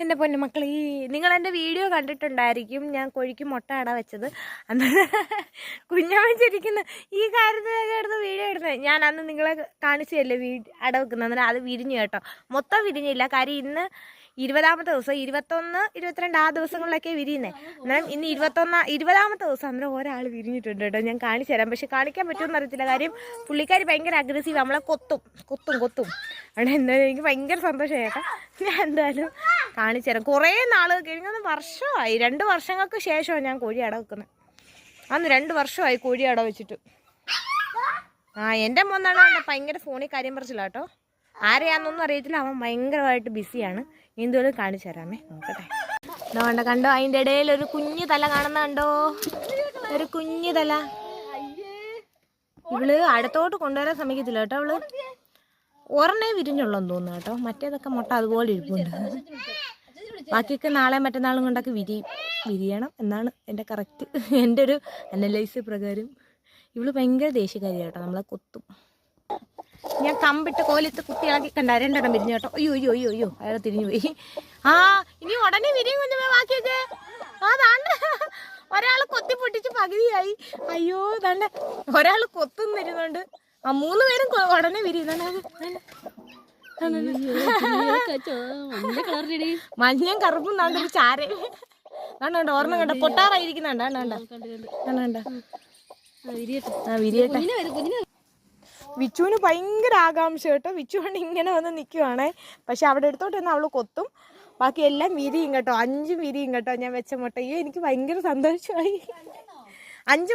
എന്റെ പൊന്നു മക്കൾ ഈ നിങ്ങൾ എന്റെ വീഡിയോ കണ്ടിട്ടുണ്ടായിരിക്കും. ഞാൻ കോഴിക്ക് മുട്ട അട വെച്ചത്. അന്ന് കുഞ്ഞമ്മ ചിരിക്കുന്ന ഈ കാര്യത്തിലൊക്കെ വീഡിയോ എടുത്തത് ഞാൻ അന്ന് നിങ്ങളെ കാണിച്ചു തരില്ലേ വീ അട വെക്കുന്നത്? അന്നേരം അത് വിരിഞ്ഞു കേട്ടോ. മൊത്തം വിരിഞ്ഞില്ല. കാര്യം ഇന്ന് ഇരുപതാമത്തെ ദിവസം ഇരുപത്തൊന്ന് ഇരുപത്തിരണ്ട് ആ ദിവസങ്ങളിലൊക്കെ വിരിയുന്നേ. അന്നേരം ഇന്ന് ഇരുപത്തൊന്നാം ഇരുപതാമത്തെ ദിവസം അന്നേരം ഒരാൾ വിരിഞ്ഞിട്ടുണ്ട് കേട്ടോ. ഞാൻ കാണിച്ചു തരാം. പക്ഷെ കാണിക്കാൻ പറ്റുമെന്ന് അറിയത്തില്ല. കാര്യം പുള്ളിക്കാർ ഭയങ്കര അഗ്രസീവ് നമ്മളെ കൊത്തും കൊത്തും കൊത്തും. അവിടെ എന്തായാലും എനിക്ക് ഭയങ്കര സന്തോഷമായി ചേട്ടാ ഞാൻ എന്തായാലും കാണിച്ചു തരാം കുറേ നാൾ കഴിഞ്ഞൊന്ന് വർഷമായി. രണ്ട് വർഷങ്ങൾക്ക് ശേഷമാണ് ഞാൻ കോഴി അട വെക്കുന്നത്. അന്ന് രണ്ട് വർഷമായി കോഴി അട വെച്ചിട്ട്. ആ എന്റെ മോന്നാണ് ഭയങ്കര ഫോണിൽ കാര്യം പറിച്ചില്ല കേട്ടോ. ആരെയാണെന്നൊന്നും അറിയത്തില്ല. അവൻ ഭയങ്കരമായിട്ട് ബിസിയാണ്. എന്തുകൊണ്ട് കാണിച്ചു തരാമേ. നോക്കട്ടെ. വേണ്ട കണ്ടോ അതിന്റെ ഇടയിൽ ഒരു കുഞ്ഞു തല കാണുന്ന കണ്ടോ? ഒരു കുഞ്ഞു തല. ഇവൾ അടുത്തോട്ട് കൊണ്ടുവരാൻ ശ്രമിക്കത്തില്ല കേട്ടോ അവൾ. ഒരെണ്ണേ വിരിഞ്ഞുള്ളെന്ന് തോന്നുന്നു കേട്ടോ. മറ്റേതൊക്കെ മുട്ട അതുപോലെ ഇരിപ്പുണ്ട്. ബാക്കിയൊക്കെ നാളെ മറ്റന്നാളും കൊണ്ടൊക്കെ വിരി വിരിയണം എന്നാണ് എന്റെ കറക്റ്റ് എന്റെ ഒരു അനലൈസ് പ്രകാരം. ഇവൾ ഭയങ്കര ദേഷ്യക്കാരി കേട്ടോ നമ്മളെ കൊത്തും. ഞാൻ കമ്പിട്ട് കോലത്ത് കുത്തി ഇളക്കി കണ്ട. രണ്ടെണ്ണം വിരിഞ്ഞു കേട്ടോ. അയ്യോ അയ്യോ അയ്യോ അയ്യോ. അയാൾ തിരിഞ്ഞു പോയി. ആ ഇനി ഉടനെ വിരിയും കുഞ്ഞമ്മ ബാക്കിയൊക്കെ. അതാണ്ട് താണ്ട ഒരാൾ കൊത്തി പൊട്ടിച്ച് പകുതിയായി. അയ്യോ താണ്ട ഒരാൾ കൊത്തുന്നിരുന്നുണ്ട് ആ മൂന്ന് പേരും ഉടനെ വിരിയുന്നുണ്ട് മഞ്ഞയും കറുപ്പും നാണ്ട് ഒരു ചാര കണ്ടോ? ഓർമ്മ കണ്ട പൊട്ടാറായിരിക്കുന്നുണ്ട് കണ്ട വിരിയട്ടെ. വിച്ചുവിന് ഭയങ്കര ആകാംക്ഷ കേട്ടോ. വിച്ചു കൊണ്ട് ഇങ്ങനെ വന്ന് നിൽക്കുവാണേ പക്ഷെ അവിടെ എടുത്തോട്ട് തന്നെ അവൾ കൊത്തും. ബാക്കി എല്ലാം വിരിയും കേട്ടോ. അഞ്ചും വിരിയും കേട്ടോ ഞാൻ വെച്ച മുട്ട. അയ്യോ എനിക്ക് ഭയങ്കര സന്തോഷമായി. അഞ്ച്